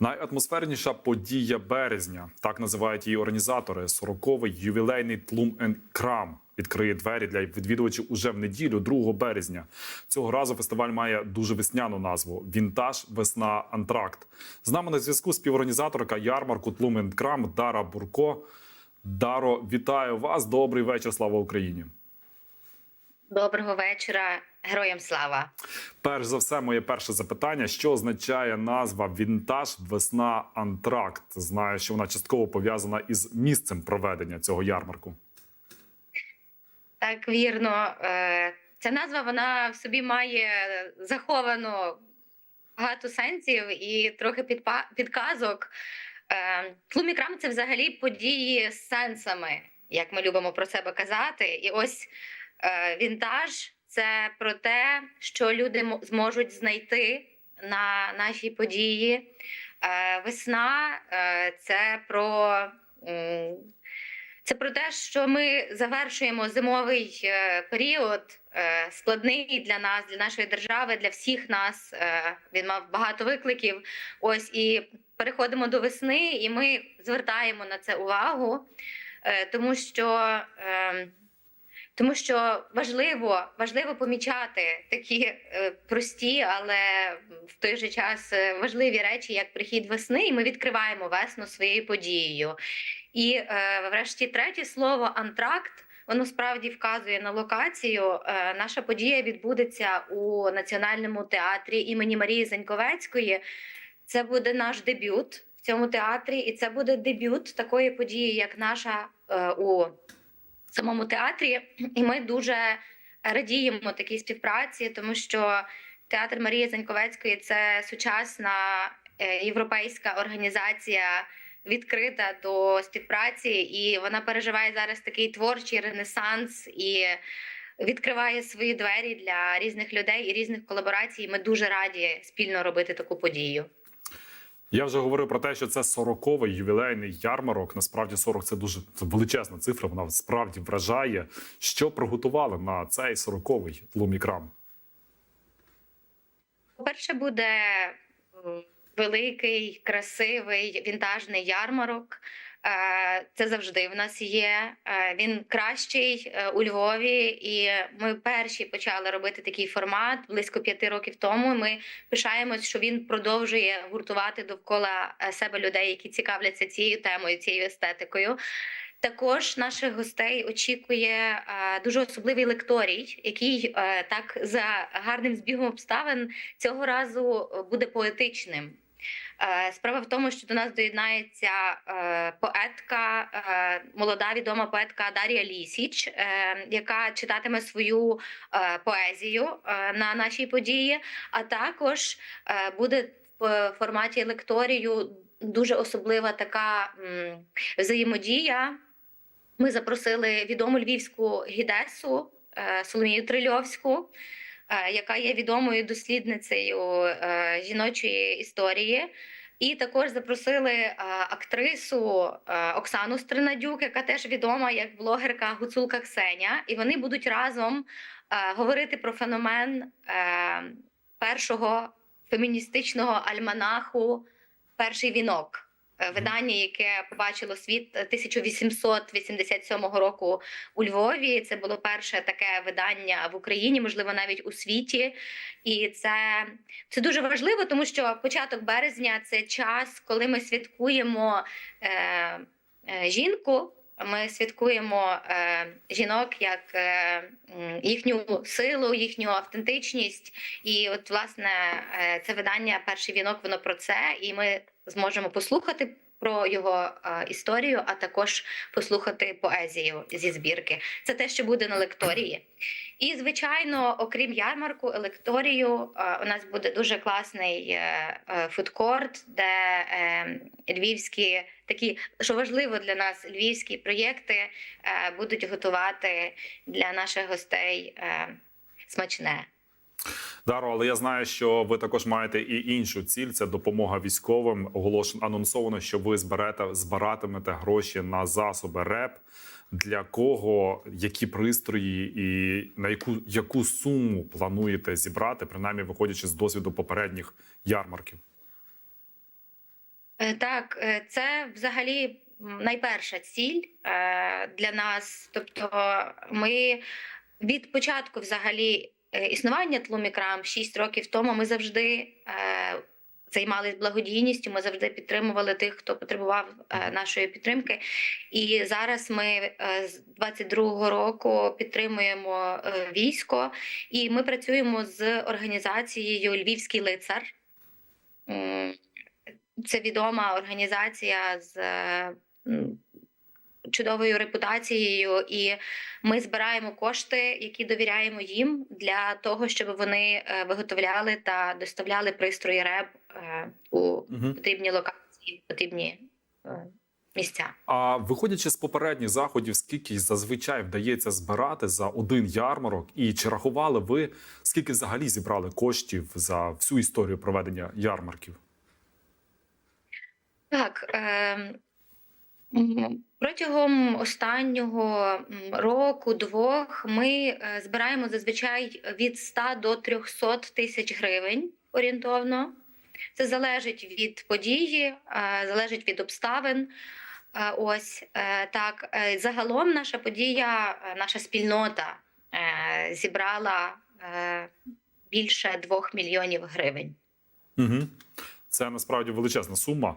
Найатмосферніша подія березня, так називають її організатори. 40-й ювілейний тлум крам відкриє двері для відвідувачів уже в неділю, 2 березня. Цього разу фестиваль має дуже весняну назву Вінтаж, весна, антракт. З нами на зв'язку співорганізаторка ярмарку тлум крам Дара Бурко. Даро, вітаю вас. Добрий вечір. Слава Україні. Доброго вечора, героям слава. Перш за все, моє перше запитання: що означає назва Вінтаж, весна, антракт? Знаю, що вона частково пов'язана із місцем проведення цього ярмарку. Так вірно, Е, ця назва вона в собі має заховано багато сенсів і трохи підпа- підказок. Е, Тлумікрам це взагалі події з сенсами, як ми любимо про себе казати. І ось вінтаж це про те, що люди мо- зможуть знайти на нашій події. Е, Весна е, це про. Це про те, що ми завершуємо зимовий е, період, е, складний для нас, для нашої держави, для всіх нас. Е, він мав багато викликів. Ось і переходимо до весни, і ми звертаємо на це увагу, е, тому що. Тому що важливо, важливо помічати такі е, прості, але в той же час е, важливі речі, як прихід весни, і ми відкриваємо весну своєю подією. І е, врешті третє слово антракт. Воно справді вказує на локацію. Е, наша подія відбудеться у національному театрі імені Марії Заньковецької. Це буде наш дебют в цьому театрі, і це буде дебют такої події, як наша у самому театрі. І ми дуже радіємо такій співпраці, тому що театр Марії Заньковецької це сучасна е, європейська організація відкрита до співпраці, і вона переживає зараз такий творчий ренесанс і відкриває свої двері для різних людей і різних колаборацій. Ми дуже раді спільно робити таку подію. Я вже говорив про те, що це 40-й ювілейний ярмарок. Насправді 40 – це дуже величезна цифра. Вона справді вражає. Що приготували на цей 40-й лумікрам. По-перше, буде великий, красивий вінтажний ярмарок. Е, Це завжди в нас є. Е, Він кращий е, у Львові, і ми перші почали робити такий формат близько п'яти років тому. Ми пишаємось, що він продовжує гуртувати довкола себе людей, які цікавляться цією темою, цією естетикою. Також наших гостей очікує дуже особливий лекторій, який так за гарним збігом обставин цього разу буде поетичним. Е, Справа в тому, що до нас доєднається е, поетка, е, молода відома поетка Дар'я Лісіч, яка читатиме свою поезію на нашій події. А також буде в форматі лекторію дуже особлива така взаємодія. Ми запросили відому львівську гідесу Соломію Трильовську, яка є відомою дослідницею е, жіночої історії. І також запросили е, актрису е, Оксану Стринадюк, яка теж відома як блогерка Гуцулка Ксеня. І вони будуть разом е, говорити про феномен е, першого феміністичного альманаху Перший вінок. Е, Видання, яке побачило світ 1887 року у Львові. Це було перше таке видання в Україні, можливо, навіть у світі. І це, це дуже важливо, тому що початок березня це час, коли ми святкуємо е, е, жінку. Ми святкуємо е, жінок як е, їхню силу, їхню автентичність. І от власне е, це видання Перший вінок воно про це, і ми зможемо послухати про його е, історію, а також послухати поезію зі збірки. Це те, що буде на лекторії. І звичайно, окрім ярмарку, лекторію, е, у нас буде дуже класний е, фудкорт, де львівські такі, що важливо для нас, львівські проєкти будуть готувати для наших гостей смачне. Даро, але я знаю, що ви також маєте і іншу ціль це допомога військовим. Оголошено анонсовано, що ви зберете збиратимете гроші на засоби РЕП. Для кого які пристрої і на яку яку суму плануєте зібрати, принаймні виходячи з досвіду попередніх ярмарків? Е, Так, е, це взагалі найперша ціль е, для нас. Тобто, ми від початку взагалі існування тлумікрам 6 років тому ми завжди е, займалися благодійністю. Ми завжди підтримували тих, хто потребував е, нашої підтримки. І зараз ми е, з 22-го року підтримуємо е, військо, і ми працюємо з організацією Львівський лицар. Це відома організація з е, чудовою репутацією, і ми збираємо кошти, які довіряємо їм для того, щоб вони е, виготовляли та доставляли пристрої РЕБ е, у потрібні локації, потрібні е, місця. А виходячи з попередніх заходів, скільки зазвичай вдається збирати за один ярмарок, і чи рахували ви, скільки взагалі зібрали коштів за всю історію проведення ярмарків? Так. Е, м, протягом останнього року-двох ми е, збираємо зазвичай від 100 до 300 тисяч гривень орієнтовно. Це залежить від події, е, залежить від обставин. Е, Ось так. Загалом наша подія, наша спільнота зібрала більше 2 мільйонів гривень. Угу. Це насправді величезна сума.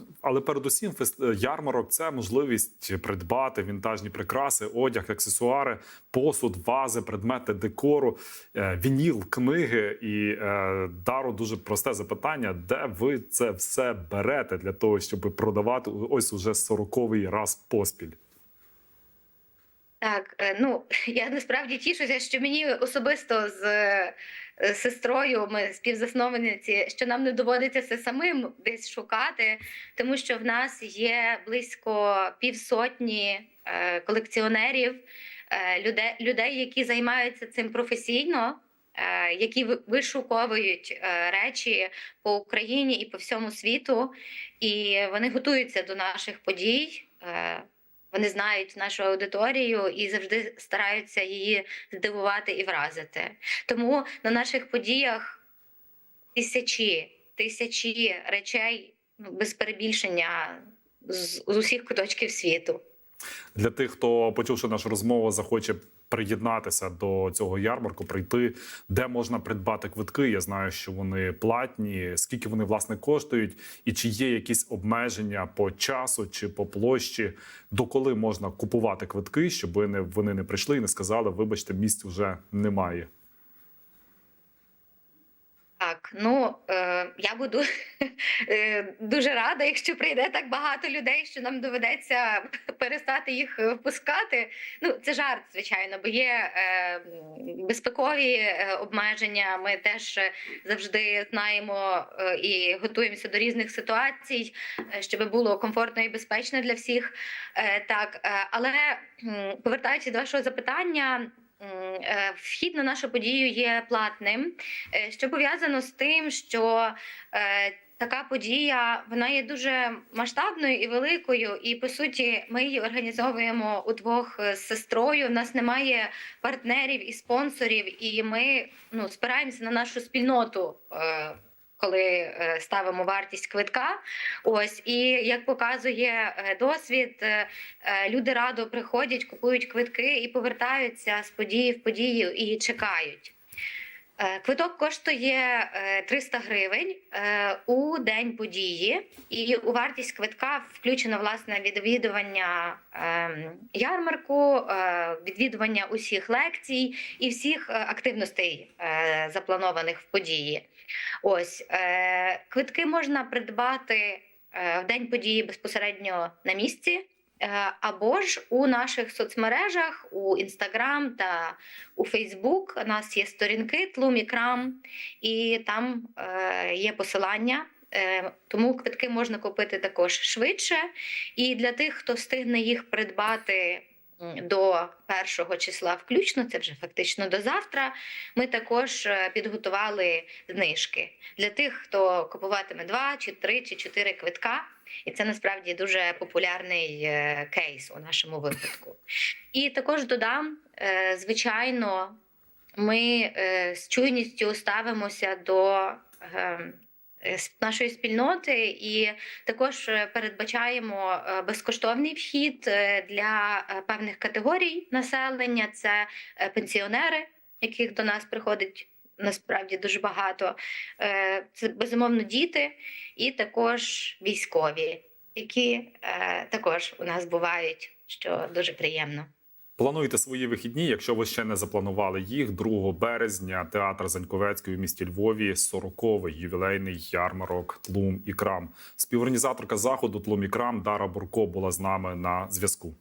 Е, Але передусім, фест- ярмарок це можливість придбати вінтажні прикраси, одяг, аксесуари, посуд, вази, предмети декору, е, вініл, книги. І е, дару дуже просте запитання: де ви це все берете для того, щоб продавати ось уже 40-й раз поспіль? Так, е, ну я насправді тішуся, що мені особисто з е, сестрою, ми співзасновниці, що нам не доводиться це самим десь шукати, тому що в нас є близько півсотні е, колекціонерів, людей, людей, які займаються цим професійно. Які ви- вишуковують речі по Україні і по всьому світу, і вони готуються до наших подій. Вони знають нашу аудиторію і завжди стараються її здивувати і вразити. Тому на наших подіях тисячі, тисячі речей ну, без перебільшення з, з усіх куточків світу. Для тих, хто почувши нашу розмову, захоче приєднатися до цього ярмарку, прийти, де можна придбати квитки. Я знаю, що вони платні. Скільки вони власне коштують, і чи є якісь обмеження по часу чи по площі, доколи можна купувати квитки, щоб вони не прийшли і не сказали, вибачте, місць вже немає. Так, ну е, я буду е, дуже рада, якщо прийде так багато людей, що нам доведеться перестати їх е, впускати. Ну це жарт, звичайно, бо є е, безпекові е, обмеження. Ми теж е, завжди знаємо і готуємося до різних ситуацій, щоб було комфортно і безпечно для всіх. Е, так, але повертаючись до вашого запитання. Е, Вхід на нашу подію є платним. Е, що пов'язано з тим, що е, така подія вона є дуже масштабною і великою, і по суті, ми її організовуємо удвох з сестрою. У нас немає партнерів і спонсорів, і ми ну спираємося на нашу спільноту. Коли е, ставимо вартість квитка, ось і як показує е, досвід, е, люди радо приходять, купують квитки і повертаються з події в подію і чекають. Квиток коштує е, 300 гривень у день події, і у вартість квитка включено власне відвідування ем, ярмарку, відвідування усіх лекцій і всіх активностей, запланованих в події. Ось е, квитки можна придбати е, в день події безпосередньо на місці. е, Або ж у наших соцмережах, у Інстаграм та у Фейсбук у нас є сторінки Тлумікрам, і там е, є посилання. Тому квитки можна купити також швидше. І для тих, хто встигне їх придбати до першого числа, включно, це вже фактично до завтра. Ми також е, підготували знижки для тих, хто купуватиме два, чи три, чи чотири квитка. І це насправді дуже популярний е, кейс у нашому випадку. І також додам, е, звичайно, ми з чуйністю ставимося до е, е, з нашої спільноти, і також е, передбачаємо е, безкоштовний вхід е, для е, певних категорій населення. Це е, пенсіонери, яких до нас приходить насправді дуже багато. Е, Це безумовно діти, і також військові, які е, також у нас бувають, що дуже приємно. Плануйте свої вихідні, якщо ви ще не запланували їх. 2 березня театр Заньковецький у місті Львові, 40-й ювілейний ярмарок Тлум і Крам. Співорганізаторка заходу Тлум і Крам Дара Бурко була з нами на зв'язку.